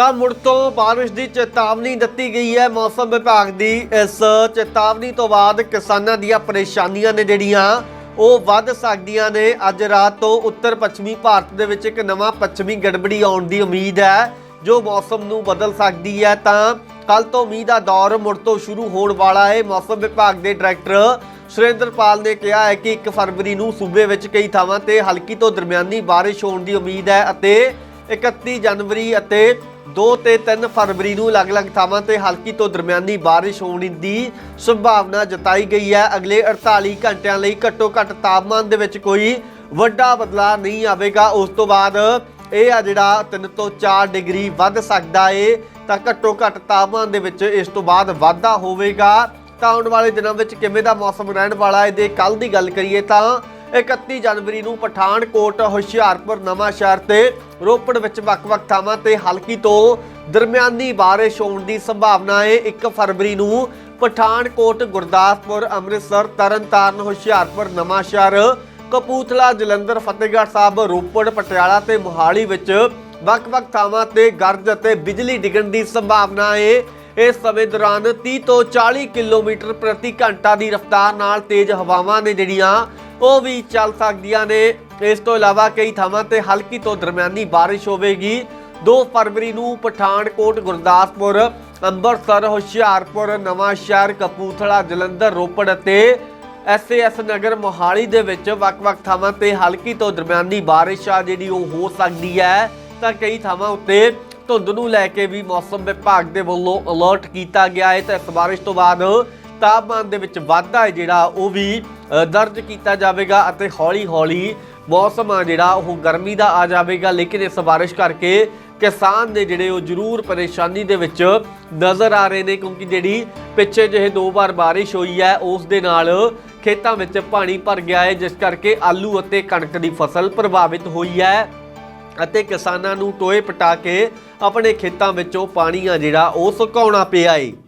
ਤਾਂ ਮੁੜ ਤੋਂ ਬਾਰਿਸ਼ ਦੀ ਚੇਤਾਵਨੀ ਦਿੱਤੀ ਗਈ ਹੈ ਮੌਸਮ ਵਿਭਾਗ ਦੀ। ਇਸ ਚੇਤਾਵਨੀ ਤੋਂ ਬਾਅਦ ਕਿਸਾਨਾਂ ਦੀਆਂ ਪਰੇਸ਼ਾਨੀਆਂ ਨੇ ਜਿਹੜੀਆਂ, ਉਹ ਵੱਧ ਸਕਦੀਆਂ ਨੇ। ਅੱਜ ਰਾਤ ਤੋਂ ਉੱਤਰ ਪੱਛਮੀ ਭਾਰਤ ਦੇ ਵਿੱਚ ਇੱਕ ਨਵਾਂ ਪੱਛਮੀ ਗੜਬੜੀ ਆਉਣ ਦੀ ਉਮੀਦ ਹੈ। ਜੋ ਮੌਸਮ ਨੂੰ ਬਦਲ ਸਕਦੀ ਹੈ, ਤਾਂ ਕੱਲ ਤੋਂ ਮੀਂਹ ਦਾ ਦੌਰ ਮੁੜ ਤੋਂ ਸ਼ੁਰੂ ਹੋਣ ਵਾਲਾ ਹੈ। ਮੌਸਮ ਵਿਭਾਗ ਦੇ ਡਾਇਰੈਕਟਰ ਸੁਰਿੰਦਰਪਾਲ ਨੇ ਕਿਹਾ ਹੈ ਕਿ 1 ਫਰਵਰੀ ਨੂੰ ਸੂਬੇ ਵਿੱਚ ਕਈ ਥਾਵਾਂ ਤੇ ਹਲਕੀ ਤੋਂ ਦਰਮਿਆਨੀ ਬਾਰਿਸ਼ ਹੋਣ ਦੀ ਉਮੀਦ ਹੈ ਅਤੇ 31 ਜਨਵਰੀ ਅਤੇ 2 ਤੇ 3 ਫਰਵਰੀ ਨੂੰ ਅਲੱਗ-ਅਲੱਗ ਥਾਵਾਂ ਤੇ ਹਲਕੀ ਤੋਂ ਦਰਮਿਆਨੀ ਬਾਰਿਸ਼ ਹੋਣ ਦੀ ਸੰਭਾਵਨਾ ਜਤਾਈ ਗਈ ਹੈ। ਅਗਲੇ 48 ਘੰਟਿਆਂ ਲਈ ਘੱਟੋ-ਘੱਟ ਤਾਪਮਾਨ ਦੇ ਵਿੱਚ ਕੋਈ ਵੱਡਾ ਬਦਲਾਅ ਨਹੀਂ ਆਵੇਗਾ। ਉਸ ਤੋਂ ਬਾਅਦ ਇਹ ਆ ਜਿਹੜਾ 3 ਤੋਂ 4 ਡਿਗਰੀ ਵੱਧ ਸਕਦਾ ਏ, ਤਾਂ ਘੱਟੋ ਘੱਟ ਤਾਪਮਾਨ ਦੇ ਵਿੱਚ ਇਸ ਤੋਂ ਬਾਅਦ ਵਾਧਾ ਹੋਵੇਗਾ। ਤਾਂ ਆਉਣ ਵਾਲੇ ਦਿਨਾਂ ਵਿੱਚ ਕਿਵੇਂ ਦਾ ਮੌਸਮ ਰਹਿਣ ਵਾਲਾ ਹੈ ਦੇ ਕੱਲ ਦੀ ਗੱਲ ਕਰੀਏ ਤਾਂ 31 ਜਨਵਰੀ ਨੂੰ ਪਠਾਨਕੋਟ, ਹੁਸ਼ਿਆਰਪੁਰ ਨਵਾਂ ਸ਼ਹਿਰ ਤੇ ਰੋਪੜ ਵਿੱਚ ਵੱਖ-ਵੱਖ ਥਾਵਾਂ ਤੇ ਹਲਕੀ ਤੋਂ ਦਰਮਿਆਨੀ ਬਾਰਿਸ਼ ਹੋਣ ਦੀ ਸੰਭਾਵਨਾ ਹੈ। 1 ਫਰਵਰੀ ਨੂੰ ਪਠਾਨਕੋਟ, ਗੁਰਦਾਸਪੁਰ, ਅੰਮ੍ਰਿਤਸਰ, ਤਰਨਤਾਰਨ, ਹੁਸ਼ਿਆਰਪੁਰ ਨਵਾਂ ਸ਼ਹਿਰ ਕਪੂਥਲਾ ਜਲੰਧਰ, ਫਤਿਹਗੜ੍ਹ ਸਾਹਿਬ, ਰੋਪੜ, ਪਟਿਆਲਾ ਤੇ ਮੋਹਾਲੀ ਵਿੱਚ ਵੱਖ-ਵੱਖ ਥਾਵਾਂ ਤੇ ਗਰਜ ਅਤੇ ਬਿਜਲੀ ਡਿੱਗਣ ਦੀ ਸੰਭਾਵਨਾ ਹੈ। ਇਸ ਸਮੇਂ ਦੌਰਾਨ 30 ਤੋਂ 40 ਕਿਲੋਮੀਟਰ ਪ੍ਰਤੀ ਘੰਟਾ ਦੀ ਰਫ਼ਤਾਰ ਨਾਲ ਤੇਜ਼ ਹਵਾਵਾਂ ਨੇ ਜਿਹੜੀਆਂ ਉਹ ਵੀ ਚੱਲ ਸਕਦੀਆਂ ਨੇ। ਇਸ ਤੋਂ ਇਲਾਵਾ ਕਈ ਥਾਵਾਂ ਤੇ ਹਲਕੀ ਤੋਂ ਦਰਮਿਆਨੀ ਬਾਰਿਸ਼ ਹੋਵੇਗੀ। 2 ਫਰਵਰੀ ਨੂੰ ਪਠਾਨਕੋਟ, ਗੁਰਦਾਸਪੁਰ, ਅੰਮ੍ਰਿਤਸਰ, ਹੁਸ਼ਿਆਰਪੁਰ ਨਵਾਂ ਸ਼ਹਿਰ ਕਪੂਥਲਾ ਜਲੰਧਰ, ਰੋਪੜ ਅਤੇ ਐਸਏਐਸ ਨਗਰ ਮੋਹਾਲੀ ਦੇ ਵਿੱਚ ਵੱਖ-ਵੱਖ ਥਾਵਾਂ ਤੇ ਹਲਕੀ ਤੋਂ ਦਰਮਿਆਨੀ ਬਾਰਿਸ਼ ਆ ਜਿਹੜੀ ਉਹ ਹੋ ਸਕਦੀ ਹੈ। ਤਾਂ ਕਈ ਥਾਵਾਂ ਉੱਤੇ ਧੁੰਦ ਨੂੰ ਲੈ ਕੇ ਵੀ ਮੌਸਮ ਵਿਭਾਗ ਦੇ ਵੱਲੋਂ ਅਲਰਟ ਕੀਤਾ ਗਿਆ ਹੈ। ਤਾਂ ਇਸ ਬਾਰਿਸ਼ ਤੋਂ ਬਾਅਦ ਤਾਪਮਾਨ ਦੇ ਵਿੱਚ ਵਾਧਾ ਹੈ ਜਿਹੜਾ ਉਹ ਵੀ ਦਰਜ ਕੀਤਾ ਜਾਵੇਗਾ ਅਤੇ ਹੌਲੀ-ਹੌਲੀ ਮੌਸਮ ਆ ਜਿਹੜਾ, ਉਹ ਗਰਮੀ ਦਾ ਆ ਜਾਵੇਗਾ। ਲੇਕਿਨ ਇਸ ਬਾਰਿਸ਼ ਕਰਕੇ ਕਿਸਾਨ ਦੇ ਜਿਹੜੇ ਉਹ ਜ਼ਰੂਰ ਪਰੇਸ਼ਾਨੀ ਦੇ ਵਿੱਚ ਨਜ਼ਰ ਆ ਰਹੇ ਨੇ, ਕਿਉਂਕਿ ਜਿਹੜੀ ਪਿੱਛੇ ਜਿਹੇ ਦੋ ਵਾਰ ਬਾਰਿਸ਼ ਹੋਈ ਹੈ, ਉਸ ਦੇ ਨਾਲ ਖੇਤਾਂ ਵਿੱਚ ਪਾਣੀ ਭਰ ਗਿਆ ਹੈ, ਜਿਸ ਕਰਕੇ ਆਲੂ ਅਤੇ ਕਣਕ ਦੀ ਫਸਲ ਪ੍ਰਭਾਵਿਤ ਹੋਈ ਹੈ ਅਤੇ ਕਿਸਾਨਾਂ ਨੂੰ ਟੋਏ ਪਟਾ ਕੇ ਆਪਣੇ ਖੇਤਾਂ ਵਿੱਚੋਂ ਪਾਣੀ ਆ ਜਿਹੜਾ, ਉਹ ਸੁਕਾਉਣਾ ਪਿਆ ਏ।